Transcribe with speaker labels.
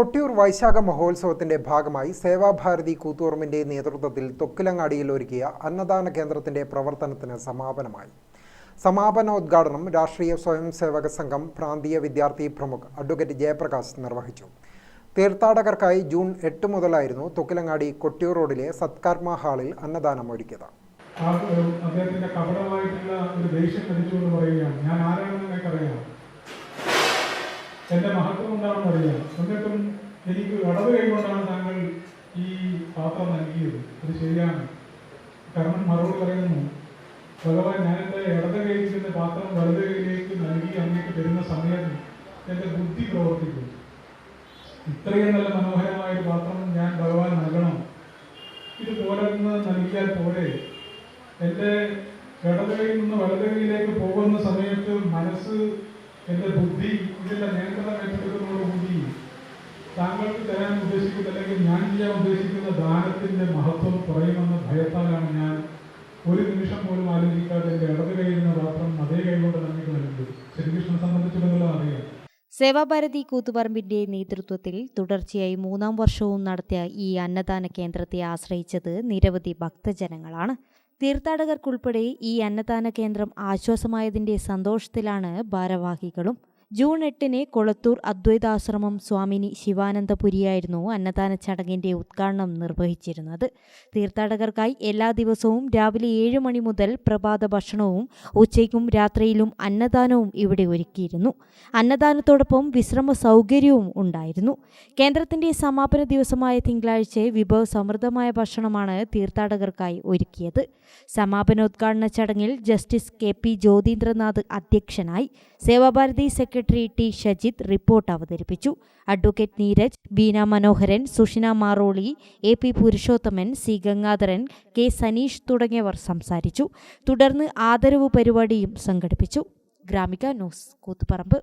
Speaker 1: കൊട്ടിയൂർ വൈശാഖ മഹോത്സവത്തിന്റെ ഭാഗമായി സേവാഭാരതി കൂത്തുപറമ്പിന്റെ നേതൃത്വത്തിൽ തൊക്കിലങ്ങാടിയിൽ ഒരുക്കിയ അന്നദാന കേന്ദ്രത്തിന്റെ പ്രവർത്തനത്തിന് സമാപനമായി. സമാപനോദ്ഘാടനം രാഷ്ട്രീയ സ്വയം സേവക സംഘം പ്രാന്തീയ വിദ്യാർത്ഥി പ്രമുഖ് അഡ്വക്കേറ്റ് ജയപ്രകാശ് നിർവഹിച്ചു. തീർത്ഥാടകർക്കായി ജൂൺ എട്ട് മുതലായിരുന്നു തൊക്കിലങ്ങാടി കൊട്ടിയൂർ റോഡിലെ സത്കർമ്മ ഹാളിൽ അന്നദാനം ഒരുക്കിയത്.
Speaker 2: ഒരു നടിച്ചുകൊണ്ട് പറയുകയാണ്. ഞാൻ എന്റെ മഹത്വം എന്താണെന്ന് അറിയാം എന്നിട്ടും എനിക്ക് അടവ് കൈകൊണ്ടാണ് താങ്കൾ ഈ പാത്രം നൽകിയത്. അത് ശരിയാണ്. കാരണം മറുപടി പറയുന്നു ഭഗവാൻ ഞാൻ എന്റെ ഇടത് കൈയിൽ പാത്രം വലത് കൈയിലേക്ക് നൽകി അങ്ങേക്ക് തരുന്ന സമയത്ത് എന്റെ ബുദ്ധി പ്രവർത്തിക്കും. ഇത്രയും നല്ല മനോഹരമായ ഒരു പാത്രം ഞാൻ ഭഗവാൻ നൽകണം. ഇത് പോലെ നൽകിയാൽ പോരെ. എന്റെ ഇടതുകയിൽ നിന്ന് വലതുകൈയിലേക്ക് പോകുന്ന സമയത്ത് മനസ്സ് എന്റെ ബുദ്ധി ഇതിന്റെ നിയന്ത്രണം ഞാൻ ഉദ്ദേശിക്കുന്ന ദാനത്തിന്റെ മഹത്വം കുറയുമെന്ന ഭയത്താലാണ് ഞാൻ ഒരു നിമിഷം പോലും ആലോചിക്കാതെ എന്റെ ഇടത് കഴിയുന്ന പാത്രം അതേ കൈകൊണ്ട് നമുക്ക് നൽകുന്നത് ശ്രീകൃഷ്ണനെ സംബന്ധിച്ചിടത്തോളം അറിയാം.
Speaker 3: സേവാഭാരതി കൂത്തുപറമ്പിന്റെ നേതൃത്വത്തിൽ തുടർച്ചയായി മൂന്നാം വർഷവും നടത്തിയ ഈ അന്നദാന കേന്ദ്രത്തെ ആശ്രയിച്ചത് നിരവധി ഭക്തജനങ്ങളാണ്. തീർത്ഥാടകർക്കുൾപ്പെടെ ഈ അന്നദാന കേന്ദ്രം ആശ്വാസമായതിന്റെ സന്തോഷത്തിലാണ് ഭാരവാഹികളും. ജൂൺ എട്ടിന് കൊളത്തൂർ അദ്വൈതാശ്രമം സ്വാമിനി ശിവാനന്ദപുരിയായിരുന്നു അന്നദാന ചടങ്ങിന്റെ ഉദ്ഘാടനം നിർവഹിച്ചിരുന്നത്. തീർത്ഥാടകർക്കായി എല്ലാ ദിവസവും രാവിലെ ഏഴ് മണി മുതൽ പ്രഭാത ഭക്ഷണവും ഉച്ചയ്ക്കും രാത്രിയിലും അന്നദാനവും ഇവിടെ ഒരുക്കിയിരുന്നു. അന്നദാനത്തോടൊപ്പം വിശ്രമ സൗകര്യവും ഉണ്ടായിരുന്നു. കേന്ദ്രത്തിന്റെ സമാപന ദിവസമായ തിങ്കളാഴ്ച വിഭവ സമൃദ്ധമായ ഭക്ഷണമാണ് തീർത്ഥാടകർക്കായി ഒരുക്കിയത്. സമാപനോദ്ഘാടന ചടങ്ങിൽ ജസ്റ്റിസ് കെ പി ജ്യോതീന്ദ്രനാഥ് അധ്യക്ഷനായി Sevabharathi secretary T Shajith report അവതരിപ്പിച്ചു. Advocate Neeraj Beena Manoharan Sushina Maroli A P Purushothaman C Gangadharan K Saneesh തുടങ്ങിയവർ സംസാരിച്ചു. തുടർന്ന് ആദരവ് പരിപാടിയും സംഘടിപ്പിച്ചു. ഗ്രാമിക ന്യൂസ് കൂത്തുപറമ്പ്.